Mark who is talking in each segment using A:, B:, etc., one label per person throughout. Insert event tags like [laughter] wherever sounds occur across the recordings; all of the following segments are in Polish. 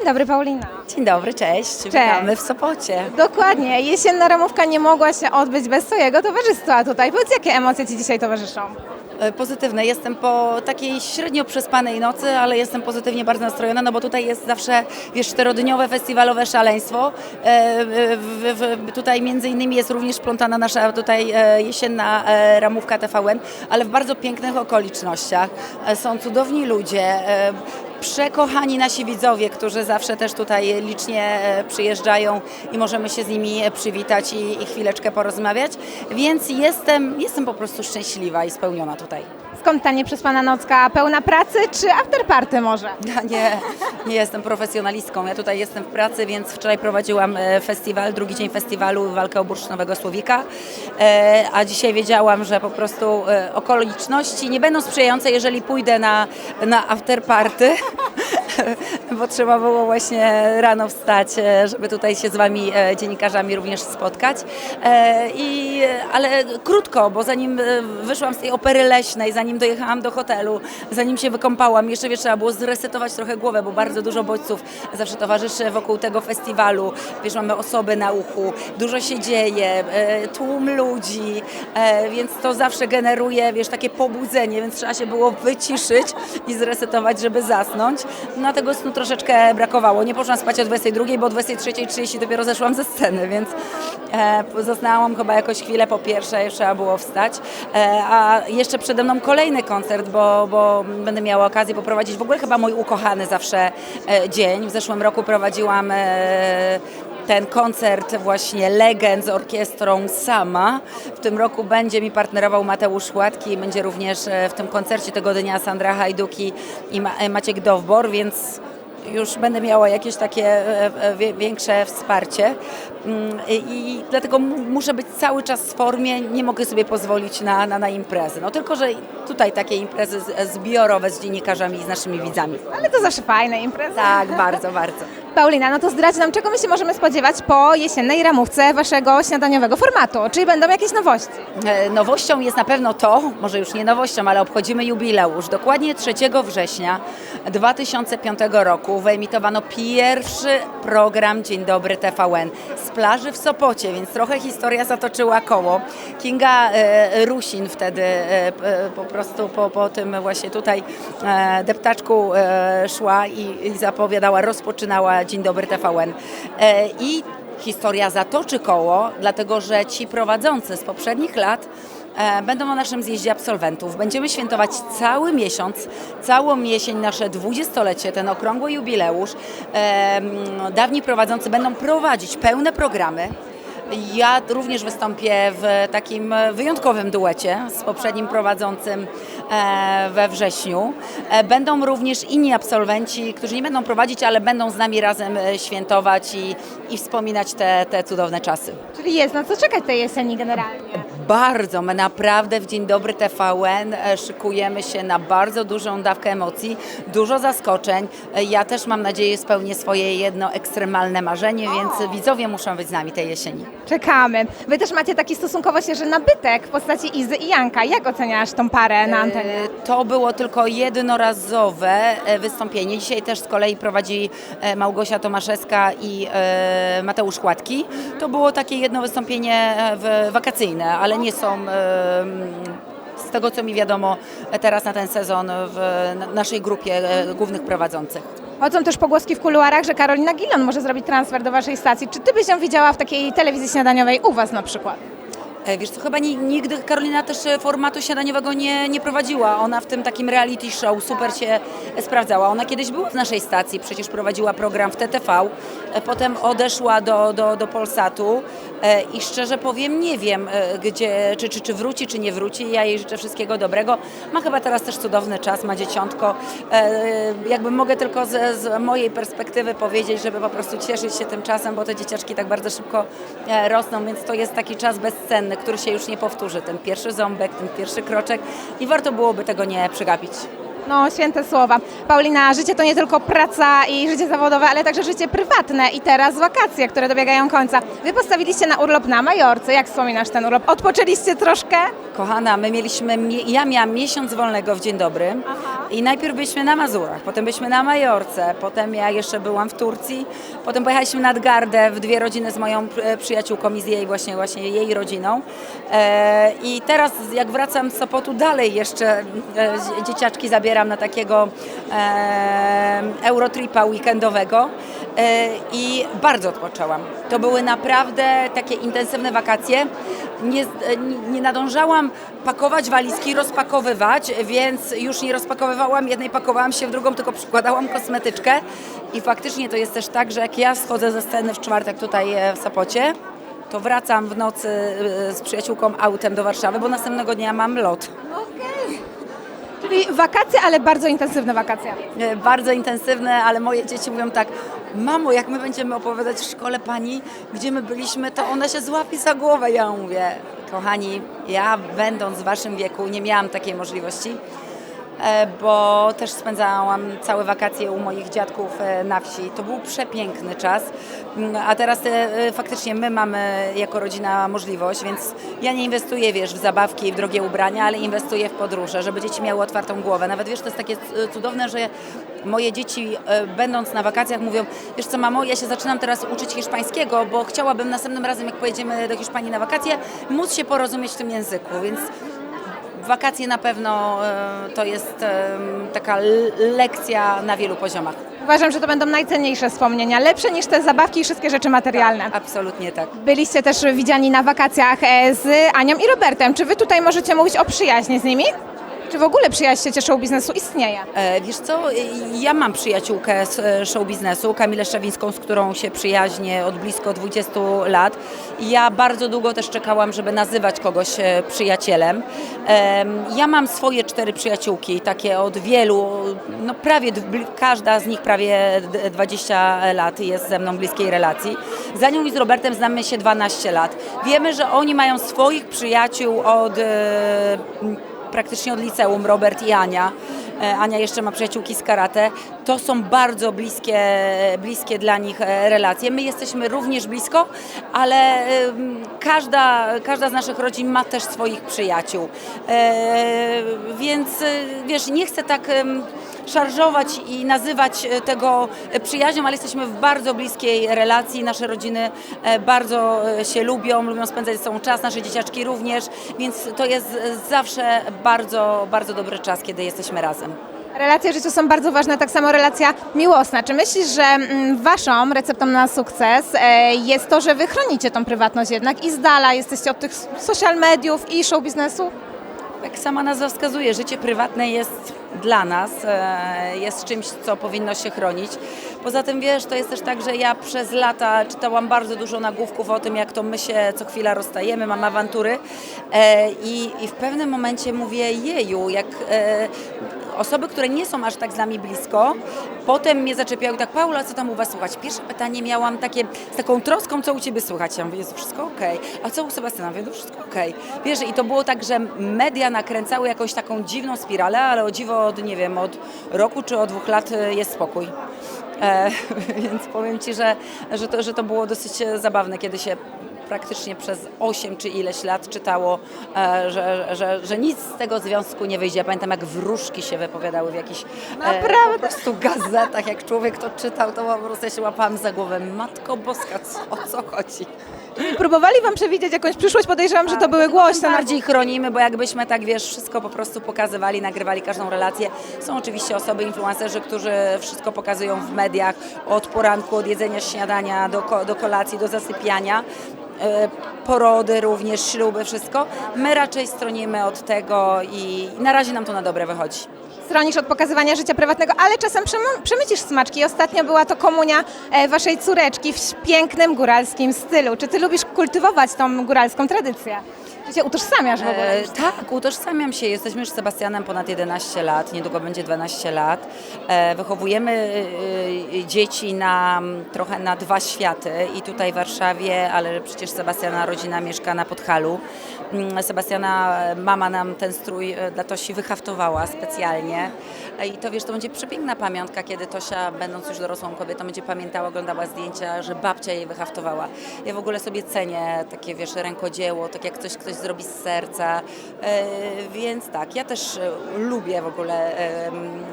A: Dzień dobry, Paulina.
B: Dzień dobry, cześć. Witamy w Sopocie.
A: Dokładnie. Jesienna ramówka nie mogła się odbyć bez Twojego towarzystwa tutaj. Powiedz, jakie emocje Ci dzisiaj towarzyszą?
B: E, Pozytywne. Jestem po takiej średnio przespanej nocy, ale jestem pozytywnie bardzo nastrojona, no bo tutaj jest zawsze, wiesz, czterodniowe festiwalowe szaleństwo. E, W, w, tutaj między innymi jest również plątana nasza tutaj e, jesienna ramówka TVN, ale w bardzo pięknych okolicznościach. Są cudowni ludzie. Przekochani nasi widzowie, którzy zawsze też tutaj licznie e, przyjeżdżają i możemy się z nimi e, przywitać i, i chwileczkę porozmawiać. Więc jestem, jestem po prostu szczęśliwa i spełniona tutaj.
A: Skąd ta nieprzespana nocka? Pełna pracy czy afterparty może?
B: Nie, nie jestem profesjonalistką. Ja tutaj jestem w pracy, więc wczoraj prowadziłam e, festiwal, drugi dzień festiwalu Walkę o Bursztynowego Słowika, E, a dzisiaj wiedziałam, że po prostu e, okoliczności nie będą sprzyjające, jeżeli pójdę na, na afterparty, [laughs] bo trzeba było właśnie rano wstać, e, żeby tutaj się z Wami e, dziennikarzami również spotkać. E, I, ale krótko, bo zanim wyszłam z tej opery leśnej, zanim dojechałam do hotelu, zanim się wykąpałam, jeszcze wiesz, trzeba było zresetować trochę głowę, bo bardzo dużo bodźców zawsze towarzyszy wokół tego festiwalu. Wiesz, mamy osoby na uchu, dużo się dzieje, tłum ludzi, więc to zawsze generuje, wiesz, takie pobudzenie, więc trzeba się było wyciszyć i zresetować, żeby zasnąć. No tego snu troszeczkę brakowało. Nie poszłam spać o 22, bo o 23.30 dopiero zeszłam ze sceny, więc e, zasnęłam chyba jakoś chwilę po pierwszej, trzeba było wstać. E, a jeszcze przede mną kolejny koncert, bo, bo będę miała okazję poprowadzić w ogóle chyba mój ukochany zawsze e, dzień. W zeszłym roku prowadziłam e, ten koncert właśnie legend z orkiestrą sama. W tym roku będzie mi partnerował Mateusz Łatki, będzie również e, w tym koncercie tego dnia Sandra Hajduki i e, Maciek Dowbor, więc już będę miała jakieś takie e, większe wsparcie Mm, i, i dlatego mu- muszę być cały czas w formie, nie mogę sobie pozwolić na, na, na imprezy. No tylko, że tutaj takie imprezy zbiorowe z dziennikarzami i z naszymi widzami.
A: Ale to zawsze fajne imprezy.
B: Tak, bardzo, bardzo.
A: Paulina, no to zdradź nam, czego my się możemy spodziewać po jesiennej ramówce Waszego śniadaniowego formatu? Czy będą jakieś nowości?
B: E, Nowością jest na pewno to, może już nie nowością, ale obchodzimy jubileusz. Dokładnie 3 września 2005 roku wyemitowano pierwszy program Dzień Dobry TVN z plaży w Sopocie, więc trochę historia zatoczyła koło. Kinga e, Rusin wtedy e, po prostu po, po tym właśnie tutaj deptaczku szła i, i zapowiadała, rozpoczynała Dzień Dobry TVN. E, I historia zatoczy koło, dlatego że ci prowadzący z poprzednich lat e, będą na naszym zjeździe absolwentów. Będziemy świętować cały miesiąc, całą jesień, nasze dwudziestolecie, ten okrągły jubileusz. E, Dawni prowadzący będą prowadzić pełne programy. Ja również wystąpię w takim wyjątkowym duecie z poprzednim prowadzącym e, we wrześniu. E, Będą również inni absolwenci, którzy nie będą prowadzić, ale będą z nami razem e, świętować i, i wspominać te, te cudowne czasy.
A: Czyli jest na co czekać tej jesieni generalnie.
B: Bardzo, my naprawdę w Dzień Dobry TVN e, szykujemy się na bardzo dużą dawkę emocji, dużo zaskoczeń. E, Ja też mam nadzieję spełnię swoje jedno ekstremalne marzenie, więc widzowie muszą być z nami tej jesieni.
A: Czekamy. Wy też macie taki stosunkowo świeży nabytek w postaci Izy i Janka. Jak oceniasz tą parę na antenie?
B: E, To było tylko jednorazowe wystąpienie. Dzisiaj też z kolei prowadzi Małgosia Tomaszewska i Mateusz Chłatki. To było takie jedno wystąpienie wakacyjne, ale nie są z tego co mi wiadomo teraz na ten sezon w na- naszej grupie e, głównych prowadzących.
A: Chodzą też pogłoski w kuluarach, że Karolina Gilon może zrobić transfer do Waszej stacji. Czy Ty byś ją widziała w takiej telewizji śniadaniowej u Was na przykład?
B: E, Wiesz co, chyba ni- nigdy Karolina też e, formatu śniadaniowego nie, nie prowadziła. Ona w tym takim reality show super się sprawdzała. Ona kiedyś była w naszej stacji, przecież prowadziła program w TTV, potem odeszła do, do, do Polsatu i szczerze powiem, nie wiem, e, gdzie, czy, czy, czy wróci, czy nie wróci. Ja jej życzę wszystkiego dobrego. Ma chyba teraz też cudowny czas, ma dzieciątko. E, Jakby mogę tylko z, z mojej perspektywy powiedzieć, żeby po prostu cieszyć się tym czasem, bo te dzieciaczki tak bardzo szybko e, rosną, więc to jest taki czas bezcenny, który się już nie powtórzy. Ten pierwszy ząbek, ten pierwszy kroczek i warto byłoby tego nie przegapić.
A: No, święte słowa. Paulina, życie to nie tylko praca i życie zawodowe, ale także życie prywatne i teraz wakacje, które dobiegają końca. Wy postawiliście na urlop na Majorce. Jak wspominasz ten urlop? Odpoczęliście troszkę?
B: Kochana, my mieliśmy, mie- ja miałam miesiąc wolnego w Dzień Dobry, I najpierw byliśmy na Mazurach, potem byliśmy na Majorce, potem ja jeszcze byłam w Turcji, potem pojechaliśmy nad Gardę w dwie rodziny z moją przyjaciółką i z jej właśnie, właśnie jej rodziną. E, I teraz jak wracam z Sopotu dalej jeszcze e, dzie- dzieciaczki zabieram na takiego e, Eurotripa weekendowego i bardzo odpoczęłam. To były naprawdę takie intensywne wakacje. Nie, nie nadążałam pakować walizki, rozpakowywać, więc już nie rozpakowywałam jednej, pakowałam się w drugą, tylko przykładałam kosmetyczkę. I faktycznie to jest też tak, że jak ja schodzę ze sceny w czwartek tutaj e, w Sopocie, to wracam w nocy e, z przyjaciółką autem do Warszawy, bo następnego dnia mam lot.
A: Czyli wakacje, ale bardzo intensywne wakacje.
B: E, bardzo intensywne, ale moje dzieci mówią tak, mamo, jak my będziemy opowiadać w szkole pani, gdzie my byliśmy, to ona się złapie za głowę. Ja mówię, kochani, ja będąc w waszym wieku nie miałam takiej możliwości, bo też spędzałam całe wakacje u moich dziadków e, na wsi. To był przepiękny czas, Mm, a teraz e, e, faktycznie my mamy jako rodzina możliwość, więc ja nie inwestuję, wiesz, w zabawki i w drogie ubrania, ale inwestuję w podróże, żeby dzieci miały otwartą głowę. Nawet wiesz, to jest takie e, cudowne, że moje dzieci e, będąc na wakacjach mówią, wiesz co mamo, ja się zaczynam teraz uczyć hiszpańskiego, bo chciałabym następnym razem, jak pojedziemy do Hiszpanii na wakacje, móc się porozumieć w tym języku, więc wakacje na pewno e, to jest e, taka lekcja na wielu poziomach.
A: Uważam, że to będą najcenniejsze wspomnienia, lepsze niż te zabawki i wszystkie rzeczy materialne.
B: Absolutnie tak.
A: Byliście też widziani na wakacjach e, z Anią i Robertem. Czy wy tutaj możecie mówić o przyjaźni z nimi? Czy w ogóle przyjaźń show biznesu istnieje?
B: E, Wiesz co, e, ja mam przyjaciółkę z e, show biznesu, Kamilę Szczawińską, z którą się przyjaźnię od blisko 20 lat. Ja bardzo długo też czekałam, żeby nazywać kogoś e, przyjacielem. Em, Ja mam swoje cztery przyjaciółki, takie od wielu, no prawie, każda z nich prawie d- 20 lat jest ze mną w bliskiej relacji. Za nią i z Robertem znamy się 12 lat. Wiemy, że oni mają swoich przyjaciół od e, praktycznie od liceum, Robert i Ania. E, Ania jeszcze ma przyjaciółki z karate. To są bardzo bliskie, bliskie dla nich e, relacje. My jesteśmy również blisko, ale każda, każda z naszych rodzin ma też swoich przyjaciół. E, Więc wiesz, nie chcę tak szarżować i nazywać e, tego e, przyjaźnią, ale jesteśmy w bardzo bliskiej relacji. Nasze rodziny e, bardzo się lubią, lubią spędzać ze sobą czas, nasze dzieciaczki również, więc to jest zawsze bardzo, bardzo dobry czas, kiedy jesteśmy razem.
A: Relacje w życiu są bardzo ważne, tak samo relacja miłosna. Czy myślisz, że mm, waszą receptą na sukces jest to, że wy chronicie tą prywatność jednak i z dala jesteście od tych social mediów i show biznesu?
B: Jak sama nazwa wskazuje, życie prywatne jest dla nas, e, jest czymś, co powinno się chronić. Poza tym, wiesz, to jest też tak, że ja przez lata czytałam bardzo dużo nagłówków o tym, jak to my się co chwila rozstajemy, mamy awantury e, i, i w pewnym momencie mówię, jeju, jak e, osoby, które nie są aż tak z nami blisko, potem mnie zaczepiały tak, Paula, co tam u Was słychać? Pierwsze pytanie miałam takie z taką troską, co u Ciebie słychać? Ja mówię, jest wszystko okej. A co u Sebastiana? Mówię, no wszystko okej. Wiesz, i to było tak, że media nakręcały jakąś taką dziwną spiralę, ale o dziwo od, nie wiem, od roku czy od dwóch lat e, jest spokój. E, [laughs] więc powiem Ci, że, że, to, że to było dosyć e, zabawne, kiedy się praktycznie przez 8 czy ileś lat czytało, e, że, że, że nic z tego związku nie wyjdzie. Ja pamiętam, jak wróżki się wypowiadały w jakichś e,
A: Naprawdę?
B: po prostu gazetach. Jak człowiek to czytał, to po prostu ja się łapałam za głowę. Matko Boska, co, o co chodzi?
A: Próbowali wam przewidzieć jakąś przyszłość? Podejrzewam, że to były głośne.
B: Tym bardziej chronimy, bo jakbyśmy tak, wiesz, wszystko po prostu pokazywali, nagrywali każdą relację. Są oczywiście osoby, influencerzy, którzy wszystko pokazują w mediach, od poranku, od jedzenia śniadania do, do kolacji, do zasypiania. E, Porody również, śluby, wszystko. My raczej stronimy od tego i na razie nam to na dobre wychodzi.
A: Stronisz od pokazywania życia prywatnego, ale czasem przemy- przemycisz smaczki. Ostatnio była to komunia e, waszej córeczki w pięknym góralskim stylu. Czy ty lubisz kultywować tą góralską tradycję? Czy się utożsamiasz w ogóle?
B: E, tak, utożsamiam się. Jesteśmy już z Sebastianem ponad 11 lat, niedługo będzie 12 lat. E, wychowujemy e, e, dzieci na, trochę na dwa światy i tutaj w Warszawie, ale przecież Sebastiana rodzina mieszka na Podhalu. Mm, Sebastiana e, mama nam ten strój e, dla Tosi wyhaftowała specjalnie. E, I to wiesz, to będzie przepiękna pamiątka, kiedy Tosia, będąc już dorosłą kobietą, będzie pamiętała, oglądała zdjęcia, że babcia jej wyhaftowała. Ja w ogóle sobie cenię takie, wiesz, rękodzieło, tak jak coś ktoś zrobi z serca. E, więc tak, ja też e, lubię w ogóle em,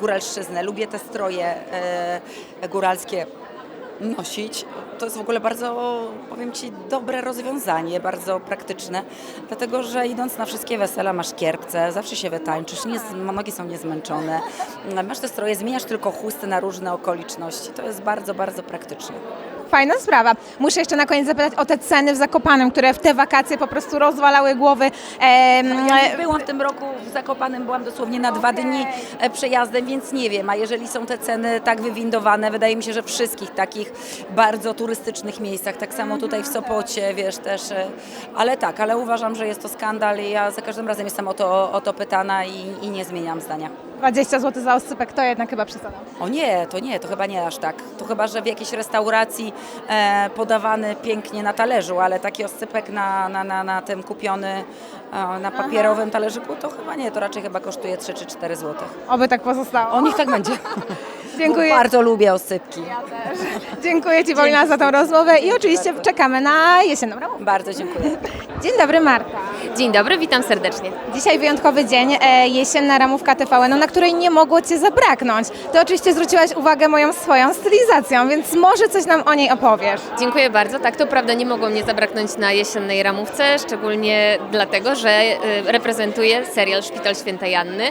B: góralszczyznę, lubię te stroje e, góralskie nosić. To jest w ogóle bardzo, powiem Ci, dobre rozwiązanie, bardzo praktyczne, dlatego że idąc na wszystkie wesela masz kierpce, zawsze się wytańczysz, nie, nogi są niezmęczone, masz te stroje, zmieniasz tylko chusty na różne okoliczności. To jest bardzo, bardzo praktyczne.
A: Fajna sprawa. Muszę jeszcze na koniec zapytać o te ceny w Zakopanem, które w te wakacje po prostu rozwalały głowy. Em,
B: Ja nie byłam w tym roku w Zakopanem, byłam dosłownie na dwa dni e, przejazdem, więc nie wiem, a jeżeli są te ceny tak wywindowane, wydaje mi się, że w wszystkich takich bardzo turystycznych miejscach, tak samo tutaj w Sopocie, wiesz, też, e, ale tak, ale uważam, że jest to skandal i ja za każdym razem jestem o to, o to pytana i, i nie zmieniam zdania.
A: 20 zł za oscypek to jednak chyba przesada.
B: O nie, to nie, to chyba nie aż tak. To chyba, że w jakiejś restauracji e, podawany pięknie na talerzu, ale taki oscypek na, na, na, na tym kupiony e, na papierowym talerzyku, to chyba nie, to raczej chyba kosztuje 3 czy 4 zł.
A: Oby tak pozostało.
B: O, niech tak będzie. [laughs]
A: Dziękuję.
B: Bo bardzo lubię oscypki.
A: Dziękuję Ci Paulina za tą rozmowę i oczywiście czekamy na jesienną ramówkę.
B: Bardzo dziękuję.
A: Dzień dobry Marta.
C: Dzień dobry, witam serdecznie.
A: Dzisiaj wyjątkowy dzień, e, jesienna ramówka TVN, na której nie mogło Cię zabraknąć. Ty oczywiście zwróciłaś uwagę moją swoją stylizacją, więc może coś nam o niej opowiesz.
C: Dziękuję bardzo. Tak, to prawda, nie mogło mnie zabraknąć na jesiennej ramówce, szczególnie dlatego, że y, reprezentuję serial Szpital Świętej Janny,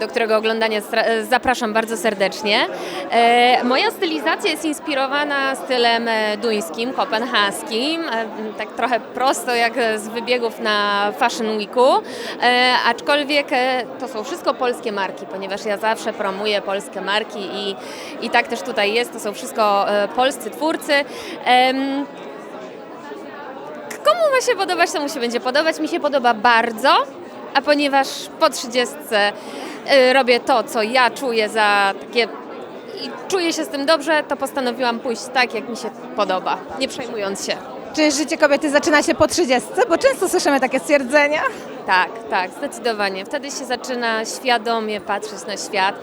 C: do którego oglądania e, zapraszam bardzo serdecznie. E, Moja stylizacja jest inspirowana stylem e, duńskim, kopenhaskim, e, tak trochę prosto jak z wybiegów na Fashion Weeku, aczkolwiek to są wszystko polskie marki, ponieważ ja zawsze promuję polskie marki i, i tak też tutaj jest, to są wszystko polscy twórcy. Komu ma się podobać, to mu się będzie podobać. Mi się podoba bardzo, a ponieważ po 30 y, robię to, co ja czuję za takie i czuję się z tym dobrze, to postanowiłam pójść tak, jak mi się podoba, nie przejmując się.
A: Czy życie kobiety zaczyna się po 30? Bo często słyszymy takie stwierdzenia.
C: Tak, tak, zdecydowanie. Wtedy się zaczyna świadomie patrzeć na świat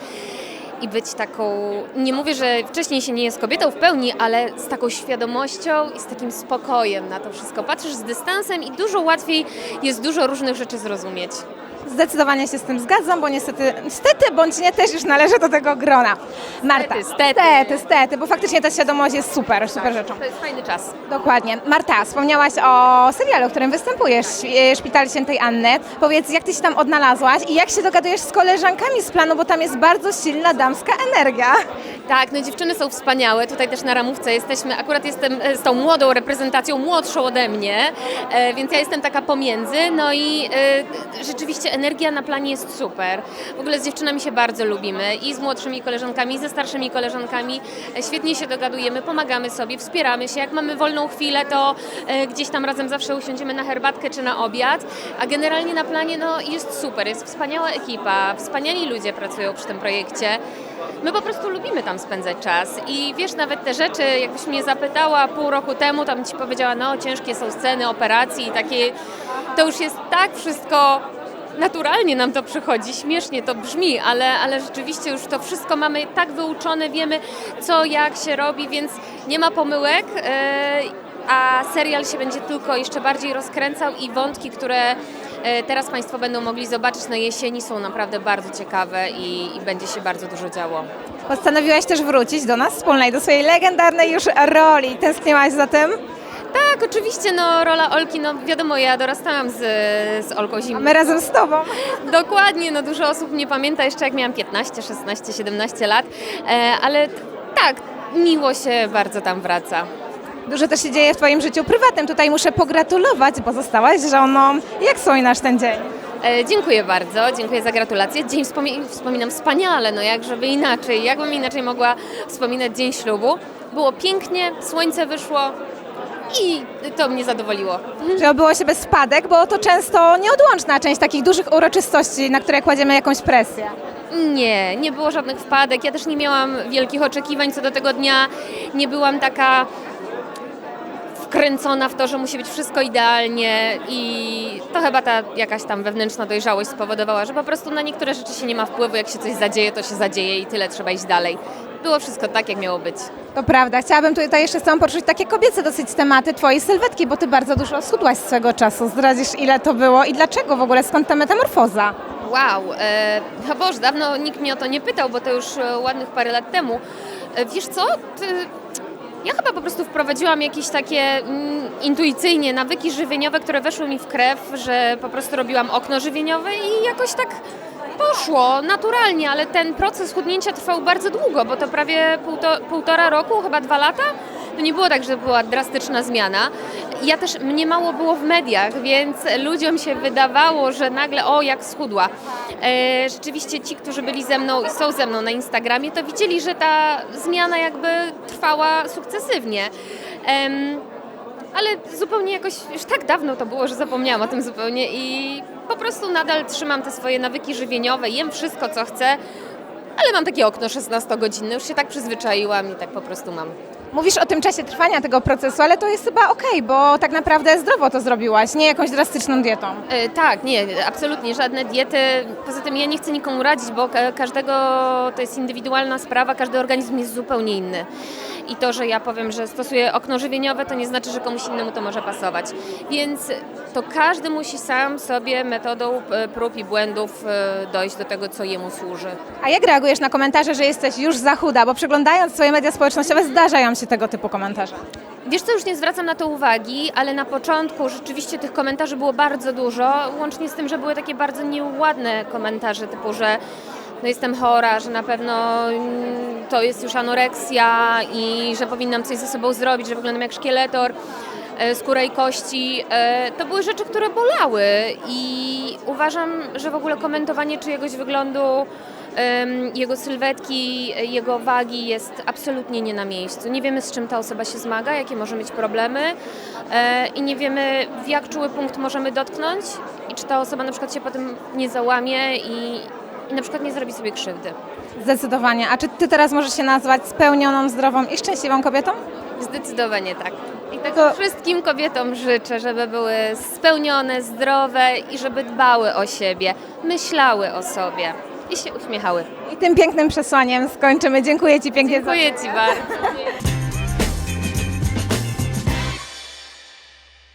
C: i być taką, nie mówię, że wcześniej się nie jest kobietą w pełni, ale z taką świadomością i z takim spokojem na to wszystko. Patrzysz z dystansem i dużo łatwiej jest dużo różnych rzeczy zrozumieć.
A: Zdecydowanie się z tym zgadzam, bo niestety, niestety bądź nie, też już należę do tego grona. Marta,
C: Stety, stety.
A: stety, stety, bo faktycznie ta świadomość jest super, super rzeczą.
C: To jest fajny czas.
A: Dokładnie. Marta, wspomniałaś o serialu, w którym występujesz, e, Szpital Świętej Anny. Powiedz, jak ty się tam odnalazłaś i jak się dogadujesz z koleżankami z planu, bo tam jest bardzo silna damska energia.
C: Tak, no dziewczyny są wspaniałe. Tutaj też na ramówce jesteśmy. Akurat jestem e, z tą młodą reprezentacją, młodszą ode mnie, e, więc ja jestem taka pomiędzy. No i e, rzeczywiście energia na planie jest super. W ogóle z dziewczynami się bardzo lubimy i z młodszymi koleżankami, i ze starszymi koleżankami. Świetnie się dogadujemy, pomagamy sobie, wspieramy się. Jak mamy wolną chwilę, to gdzieś tam razem zawsze usiądziemy na herbatkę czy na obiad. A generalnie na planie no, jest super, jest wspaniała ekipa, wspaniali ludzie pracują przy tym projekcie. My po prostu lubimy tam spędzać czas i wiesz, nawet te rzeczy, jakbyś mnie zapytała pół roku temu, tam ci powiedziała, no ciężkie są sceny operacji i takie, to już jest tak wszystko naturalnie nam to przychodzi, śmiesznie to brzmi, ale, ale rzeczywiście już to wszystko mamy tak wyuczone, wiemy co, jak się robi, więc nie ma pomyłek. Yy, a serial się będzie tylko jeszcze bardziej rozkręcał i wątki, które teraz Państwo będą mogli zobaczyć na jesieni są naprawdę bardzo ciekawe i, i będzie się bardzo dużo działo.
A: Postanowiłaś też wrócić do nas wspólnej, do swojej legendarnej już roli. Tęskniłaś za tym?
C: Tak, oczywiście, no rola Olki, no wiadomo, ja dorastałam z, z Olką
A: A
C: Zimną.
A: my razem z tobą.
C: Dokładnie, no dużo osób nie pamięta jeszcze jak miałam 15, 16, 17 lat, e, ale tak, miło się bardzo tam wraca.
A: Dużo też się dzieje w twoim życiu prywatnym. Tutaj muszę pogratulować, bo zostałaś żoną. Jak słonisz ten dzień?
C: E, dziękuję bardzo, dziękuję za gratulacje. Dzień wspomi- wspominam wspaniale, no jak żeby inaczej, jakbym inaczej mogła wspominać dzień ślubu. Było pięknie, słońce wyszło i to mnie zadowoliło.
A: Że obyło się bez spadek, bo to często nieodłączna część takich dużych uroczystości, na które kładziemy jakąś presję.
C: Nie, nie było żadnych wpadek. Ja też nie miałam wielkich oczekiwań co do tego dnia. Nie byłam taka wkręcona w to, że musi być wszystko idealnie i to chyba ta jakaś tam wewnętrzna dojrzałość spowodowała, że po prostu na niektóre rzeczy się nie ma wpływu. Jak się coś zadzieje, to się zadzieje i tyle trzeba iść dalej. Było wszystko tak, jak miało być.
A: To prawda. Chciałabym tutaj jeszcze z Tobą poruszyć takie kobiece dosyć tematy Twojej sylwetki, bo Ty bardzo dużo schudłaś swego czasu. Zdradzisz, ile to było i dlaczego w ogóle, skąd ta metamorfoza?
C: Wow, e, no Boże, dawno nikt mnie o to nie pytał, bo to już e, ładnych parę lat temu. E, wiesz co, Ty, ja chyba po prostu wprowadziłam jakieś takie mm, intuicyjnie nawyki żywieniowe, które weszły mi w krew, że po prostu robiłam okno żywieniowe i jakoś tak poszło naturalnie, ale ten proces chudnięcia trwał bardzo długo, bo to prawie półto, półtora roku, chyba dwa lata. To nie było tak, że była drastyczna zmiana. Ja też, mnie mało było w mediach, więc ludziom się wydawało, że nagle, o jak schudła. E, rzeczywiście ci, którzy byli ze mną i są ze mną na Instagramie, to widzieli, że ta zmiana jakby trwała sukcesywnie. Ale zupełnie jakoś, już tak dawno to było, że zapomniałam o tym zupełnie i po prostu nadal trzymam te swoje nawyki żywieniowe, jem wszystko, co chcę, ale mam takie okno 16-godzinne, już się tak przyzwyczaiłam i tak po prostu mam.
A: Mówisz o tym czasie trwania tego procesu, ale to jest chyba okej, bo tak naprawdę zdrowo to zrobiłaś, nie jakąś drastyczną dietą.
C: E, tak, nie, absolutnie, żadne diety. Poza tym ja nie chcę nikomu radzić, bo ka- każdego to jest indywidualna sprawa, każdy organizm jest zupełnie inny. I to, że ja powiem, że stosuję okno żywieniowe, to nie znaczy, że komuś innemu to może pasować. Więc to każdy musi sam sobie metodą e, prób i błędów e, dojść do tego, co jemu służy.
A: A jak reagujesz na komentarze, że jesteś już za chuda? Bo przeglądając swoje media społecznościowe zdarzają się tego typu komentarze.
C: Wiesz co, już nie zwracam na to uwagi, ale na początku rzeczywiście tych komentarzy było bardzo dużo, łącznie z tym, że były takie bardzo nieładne komentarze typu, że no jestem chora, że na pewno mm, to jest już anoreksja i że powinnam coś ze sobą zrobić, że wyglądam jak szkieletor, e, skóra i kości. E, To były rzeczy, które bolały i uważam, że w ogóle komentowanie czyjegoś wyglądu jego sylwetki, jego wagi jest absolutnie nie na miejscu. Nie wiemy, z czym ta osoba się zmaga, jakie może mieć problemy e, i nie wiemy, w jak czuły punkt możemy dotknąć i czy ta osoba na przykład się potem nie załamie i, i na przykład nie zrobi sobie krzywdy.
A: Zdecydowanie. A czy ty teraz możesz się nazwać spełnioną, zdrową i szczęśliwą kobietą?
C: Zdecydowanie tak. I tego wszystkim kobietom życzę, żeby były spełnione, zdrowe i żeby dbały o siebie, myślały o sobie i się uśmiechały.
A: I tym pięknym przesłaniem skończymy. Dziękuję Ci pięknie za
C: Dziękuję Ci bardzo. [laughs]